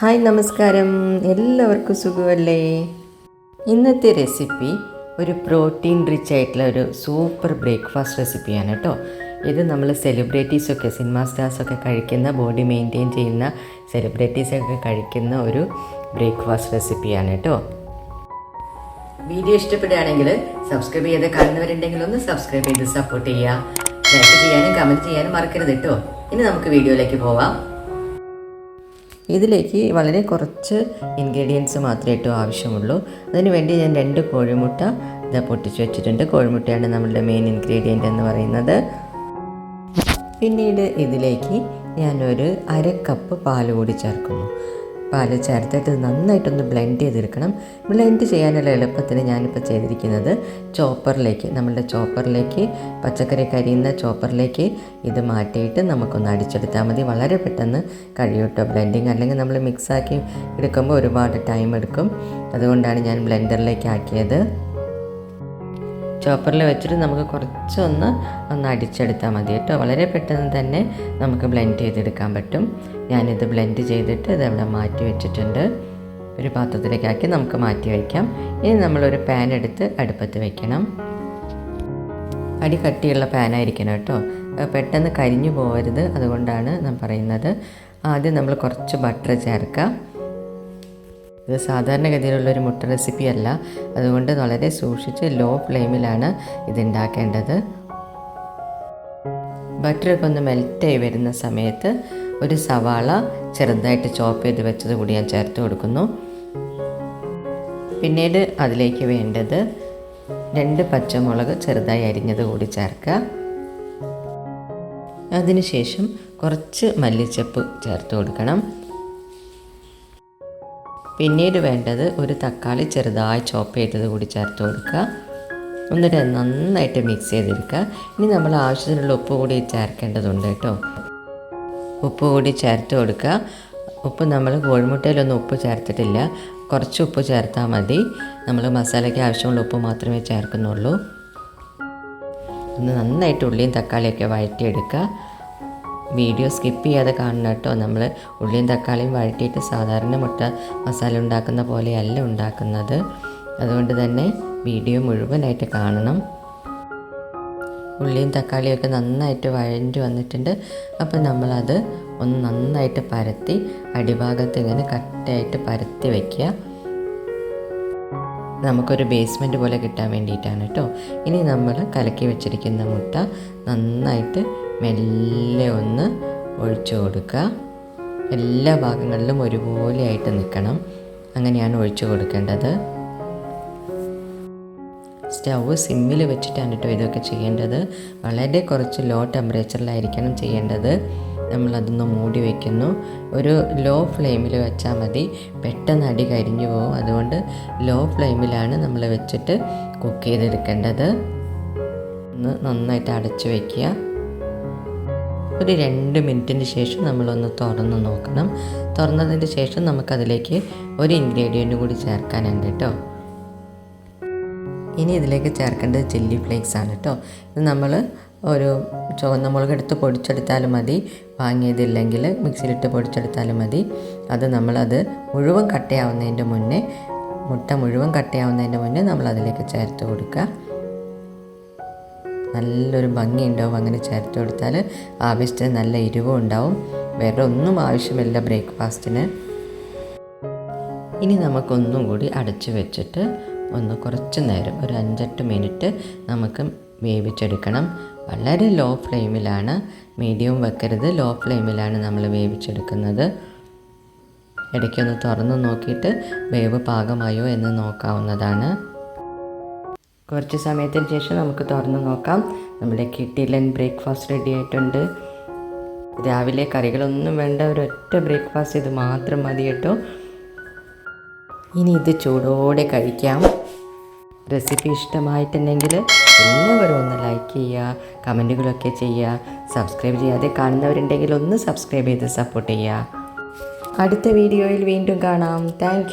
Hi നമസ്കാരം. എല്ലാവർക്കും സുഖമല്ലേ? ഇന്നത്തെ റെസിപ്പി ഒരു പ്രോട്ടീൻ റിച്ച് ആയിട്ടുള്ള ഒരു സൂപ്പർ ബ്രേക്ക്ഫാസ്റ്റ് റെസിപ്പിയാണ് കേട്ടോ. ഇത് നമ്മൾ സെലിബ്രിറ്റീസൊക്കെ സിനിമാ സ്റ്റാർസൊക്കെ കഴിക്കുന്ന ബോഡി മെയിന്റെയിൻ ചെയ്യുന്ന സെലിബ്രിറ്റീസൊക്കെ കഴിക്കുന്ന ഒരു ബ്രേക്ക്ഫാസ്റ്റ് റെസിപ്പിയാണ് കേട്ടോ. വീഡിയോ ഇഷ്ടപ്പെടുകയാണെങ്കിൽ സബ്സ്ക്രൈബ് ചെയ്ത് കാണുന്നവരുണ്ടെങ്കിൽ ഒന്ന് സബ്സ്ക്രൈബ് ചെയ്ത് സപ്പോർട്ട് ചെയ്യുക. ലൈക്ക് ചെയ്യാനും കമന്റ് ചെയ്യാനും മറക്കരുത് കേട്ടോ. ഇനി നമുക്ക് വീഡിയോയിലേക്ക് പോവാം. ഇതിലേക്ക് വളരെ കുറച്ച് ഇൻഗ്രീഡിയൻസ് മാത്രമേ ഇട്ടു ആവശ്യമുള്ളൂ. അതിനുവേണ്ടി ഞാൻ രണ്ട് കോഴിമുട്ട ഇത് പൊട്ടിച്ച് വെച്ചിട്ടുണ്ട്. കോഴിമുട്ടയാണ് നമ്മളുടെ മെയിൻ ഇൻഗ്രീഡിയന്റ് എന്ന് പറയുന്നത്. പിന്നീട് ഇതിലേക്ക് ഞാനൊരു അര കപ്പ് പാൽ കൂടി ചേർക്കുന്നു. പാൽ ചേർത്തിട്ട് നന്നായിട്ടൊന്ന് ബ്ലെൻഡ് ചെയ്തെടുക്കണം. ബ്ലെൻഡ് ചെയ്യാനുള്ള എളുപ്പത്തിന് ഞാനിപ്പോൾ ചെയ്തിരിക്കുന്നത് ചോപ്പറിലേക്ക് നമ്മളുടെ ചോപ്പറിലേക്ക് പച്ചക്കറി കരിയുന്ന ചോപ്പറിലേക്ക് ഇത് മാറ്റിയിട്ട് നമുക്കൊന്ന് അടിച്ചെടുത്താൽ മതി. വളരെ പെട്ടെന്ന് കഴിയും കേട്ടോ ബ്ലെൻഡിങ് അല്ലെങ്കിൽ നമ്മൾ മിക്സാക്കി എടുക്കുമ്പോൾ ഒരുപാട് ടൈം എടുക്കും. അതുകൊണ്ടാണ് ഞാൻ ബ്ലെൻഡറിലേക്ക് ആക്കിയത്. ചോപ്പറിൽ വെച്ചിട്ട് നമുക്ക് കുറച്ചൊന്ന് ഒന്ന് അടിച്ചെടുത്താൽ മതി കേട്ടോ. വളരെ പെട്ടെന്ന് തന്നെ നമുക്ക് ബ്ലെൻഡ് ചെയ്തെടുക്കാൻ പറ്റും. ഞാനിത് ബ്ലെൻഡ് ചെയ്തിട്ട് ഇത് അവിടെ മാറ്റി വെച്ചിട്ടുണ്ട്. ഒരു പാത്രത്തിലേക്കാക്കി നമുക്ക് മാറ്റി വയ്ക്കാം ഇനി നമ്മളൊരു പാൻ എടുത്ത് അടുപ്പത്ത് വയ്ക്കണം അടി കട്ടിയുള്ള പാനായിരിക്കണം കേട്ടോ. പെട്ടെന്ന് കരിഞ്ഞു പോകരുത് അതുകൊണ്ടാണ് ഞാൻ പറയുന്നത്. ആദ്യം നമ്മൾ കുറച്ച് ബട്ടർ ചേർക്കാം. ഇത് സാധാരണഗതിയിലുള്ള ഒരു മുട്ട റെസിപ്പി അല്ല അതുകൊണ്ട് വളരെ സൂക്ഷിച്ച് ലോ ഫ്ലെയിമിലാണ് ഇതുണ്ടാക്കേണ്ടത്. ബട്ടറൊക്കെ ഒന്ന് മെൽറ്റായി വരുന്ന സമയത്ത് ഒരു സവാള ചെറുതായിട്ട് ചോപ്പ് ചെയ്ത് വെച്ചത് കൂടി ഞാൻ ചേർത്ത് കൊടുക്കുന്നു. പിന്നീട് അതിലേക്ക് വേണ്ടത് രണ്ട് പച്ചമുളക് ചെറുതായി അരിഞ്ഞത് കൂടി ചേർക്കുക. അതിനുശേഷം കുറച്ച് മല്ലിച്ചപ്പ് ചേർത്ത് കൊടുക്കണം. പിന്നീട് വേണ്ടത് ഒരു തക്കാളി ചെറുതായി ചോപ്പ് ചെയ്തത് കൂടി ചേർത്ത് കൊടുക്കുക. എന്നിട്ട് നന്നായിട്ട് മിക്സ് ചെയ്തെടുക്കുക. ഇനി നമ്മൾ ആവശ്യത്തിനുള്ള ഉപ്പ് കൂടി ചേർക്കേണ്ടതുണ്ട് കേട്ടോ. ഉപ്പ് കൂടി ചേർത്ത് കൊടുക്കുക. ഉപ്പ് നമ്മൾ കോഴിമുട്ടയിലൊന്നും ഉപ്പ് ചേർത്തിട്ടില്ല. കുറച്ച് ഉപ്പ് ചേർത്താൽ മതി. നമ്മൾ മസാലയ്ക്ക് ആവശ്യമുള്ള ഉപ്പ് മാത്രമേ ചേർക്കുന്നുള്ളൂ. ഒന്ന് നന്നായിട്ട് ഉള്ളിയും തക്കാളിയൊക്കെ വഴറ്റിയെടുക്കുക. വീഡിയോ സ്കിപ്പ് ചെയ്യാതെ കാണണം കേട്ടോ. നമ്മൾ ഉള്ളിയും തക്കാളിയും വഴറ്റിയിട്ട് സാധാരണ മുട്ട മസാല ഉണ്ടാക്കുന്ന പോലെയല്ല ഉണ്ടാക്കുന്നത്. അതുകൊണ്ട് തന്നെ വീഡിയോ മുഴുവനായിട്ട് കാണണം. ഉള്ളിയും തക്കാളിയൊക്കെ നന്നായിട്ട് വഴഞ്ഞു വന്നിട്ടുണ്ട്. അപ്പോൾ നമ്മളത് ഒന്ന് നന്നായിട്ട് പരത്തി അടിഭാഗത്ത് ഇങ്ങനെ കട്ടയായിട്ട് പരത്തി വയ്ക്കുക നമുക്കൊരു ബേസ്മെന്റ് പോലെ കിട്ടാൻ വേണ്ടിയിട്ടാണ് കേട്ടോ. ഇനി നമ്മൾ കലക്കി വെച്ചിരിക്കുന്ന മുട്ട നന്നായിട്ട് മെല്ലെ ഒന്ന് ഒഴിച്ചു കൊടുക്കുക. എല്ലാ ഭാഗങ്ങളിലും ഒരുപോലെയായിട്ട് നിൽക്കണം. അങ്ങനെയാണ് ഒഴിച്ചു കൊടുക്കേണ്ടത്. സ്റ്റൗവ് സിമ്മിൽ വെച്ചിട്ടാണ് കേട്ടോ ഇതൊക്കെ ചെയ്യേണ്ടത്. വളരെ കുറച്ച് ലോ ടെമ്പറേച്ചറിലായിരിക്കണം ചെയ്യേണ്ടത്. നമ്മളതൊന്ന് മൂടി വയ്ക്കുന്നു ഒരു ലോ ഫ്ലെയിമിൽ വെച്ചാൽ മതി. പെട്ടെന്ന് അടി കരിഞ്ഞു പോകും. അതുകൊണ്ട് ലോ ഫ്ലെയിമിലാണ് നമ്മൾ വെച്ചിട്ട് കുക്ക് ചെയ്തെടുക്കേണ്ടത്. ഒന്ന് നന്നായിട്ട് അടച്ചു വയ്ക്കുക ഒരു രണ്ട് മിനിറ്റിന് ശേഷം നമ്മളൊന്ന് തുറന്ന് നോക്കണം. തുറന്നതിന് ശേഷം നമുക്കതിലേക്ക് ഒരു ഇൻഗ്രീഡിയന്റ് കൂടി ചേർക്കാനുണ്ട് കേട്ടോ. ഇനി ഇതിലേക്ക് ചേർക്കേണ്ടത് ചില്ലി ഫ്ലേക്സ് ആണ് കേട്ടോ. ഇത് നമ്മൾ ഒരു ചുവന്ന മുളക് എടുത്ത് പൊടിച്ചെടുത്താലും മതി. വാങ്ങിയതില്ലെങ്കിൽ മിക്സിയിലിട്ട് പൊടിച്ചെടുത്താലും മതി. അത് നമ്മളത് മുഴുവൻ കട്ടയാവുന്നതിന്റെ മുന്നേ മുട്ട മുഴുവൻ കട്ടയാവുന്നതിന്റെ മുന്നേ നമ്മൾ അതിലേക്ക് ചേർത്ത് കൊടുക്കുക. നല്ലൊരു ഭംഗി ഉണ്ടാവും അങ്ങനെ ചേർത്ത് കൊടുത്താൽ. ആവശ്യത്തിന് നല്ല എരിവും ഉണ്ടാവും. വേറെ ഒന്നും ആവശ്യമില്ല ബ്രേക്ക്ഫാസ്റ്റിന്. ഇനി നമുക്കൊന്നും കൂടി അടച്ചു വെച്ചിട്ട് ഒന്ന് കുറച്ച് നേരം ഒരു അഞ്ചെട്ട് മിനിറ്റ് നമുക്ക് വേവിച്ചെടുക്കണം. വളരെ ലോ ഫ്ലെയിമിലാണ് മീഡിയം വെക്കരുത്. ലോ ഫ്ലെയിമിലാണ് നമ്മൾ വേവിച്ചെടുക്കുന്നത്. ഇടയ്ക്കൊന്ന് തുറന്ന് നോക്കിയിട്ട് വേവ് പാകമായോ എന്ന് നോക്കാവുന്നതാണ്. കുറച്ച് സമയത്തിന് ശേഷം നമുക്ക് തുറന്ന് നോക്കാം. നമ്മുടെ കിട്ടിലൻ ബ്രേക്ക്ഫാസ്റ്റ് റെഡി ആയിട്ടുണ്ട്. രാവിലെ കറികളൊന്നും വേണ്ട ഒരൊറ്റ ബ്രേക്ക്ഫാസ്റ്റ് ഇത് മാത്രം മതി കേട്ടോ. ഇനി ഇത് ചൂടോടെ കഴിക്കാം. റെസിപ്പി ഇഷ്ടമായിട്ടുണ്ടെങ്കിൽ എല്ലാവരും ഒന്ന് ലൈക്ക് ചെയ്യുക കമന്റുകളൊക്കെ ചെയ്യുക സബ്സ്ക്രൈബ് ചെയ്യാതെ കാണുന്നവരുണ്ടെങ്കിൽ ഒന്ന് സബ്സ്ക്രൈബ് ചെയ്ത് സപ്പോർട്ട് ചെയ്യുക. അടുത്ത വീഡിയോയിൽ വീണ്ടും കാണാം. താങ്ക്